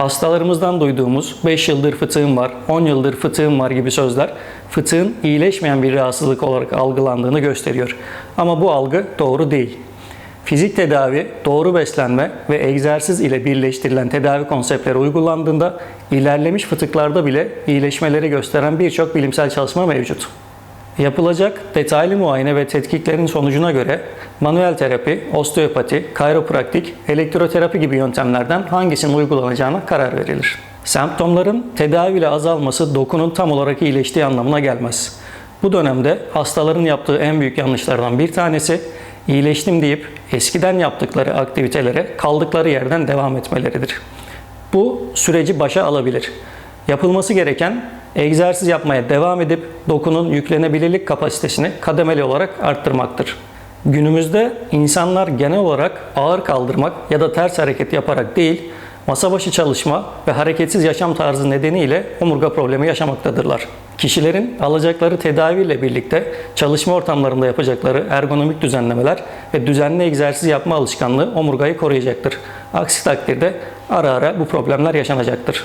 Hastalarımızdan duyduğumuz 5 yıldır fıtığım var, 10 yıldır fıtığım var gibi sözler fıtığın iyileşmeyen bir rahatsızlık olarak algılandığını gösteriyor. Ama bu algı doğru değil. Fizik tedavi, doğru beslenme ve egzersiz ile birleştirilen tedavi konseptleri uygulandığında ilerlemiş fıtıklarda bile iyileşmeleri gösteren birçok bilimsel çalışma mevcut. Yapılacak detaylı muayene ve tetkiklerin sonucuna göre manuel terapi, osteopati, kayropraktik, elektroterapi gibi yöntemlerden hangisinin uygulanacağına karar verilir. Semptomların tedaviyle azalması dokunun tam olarak iyileştiği anlamına gelmez. Bu dönemde hastaların yaptığı en büyük yanlışlardan bir tanesi iyileştim deyip eskiden yaptıkları aktivitelere kaldıkları yerden devam etmeleridir. Bu süreci başa alabilir. Yapılması gereken egzersiz yapmaya devam edip dokunun yüklenebilirlik kapasitesini kademeli olarak arttırmaktır. Günümüzde insanlar genel olarak ağır kaldırmak ya da ters hareket yaparak değil, masa başı çalışma ve hareketsiz yaşam tarzı nedeniyle omurga problemi yaşamaktadırlar. Kişilerin alacakları tedaviyle birlikte çalışma ortamlarında yapacakları ergonomik düzenlemeler ve düzenli egzersiz yapma alışkanlığı omurgayı koruyacaktır. Aksi takdirde ara ara bu problemler yaşanacaktır.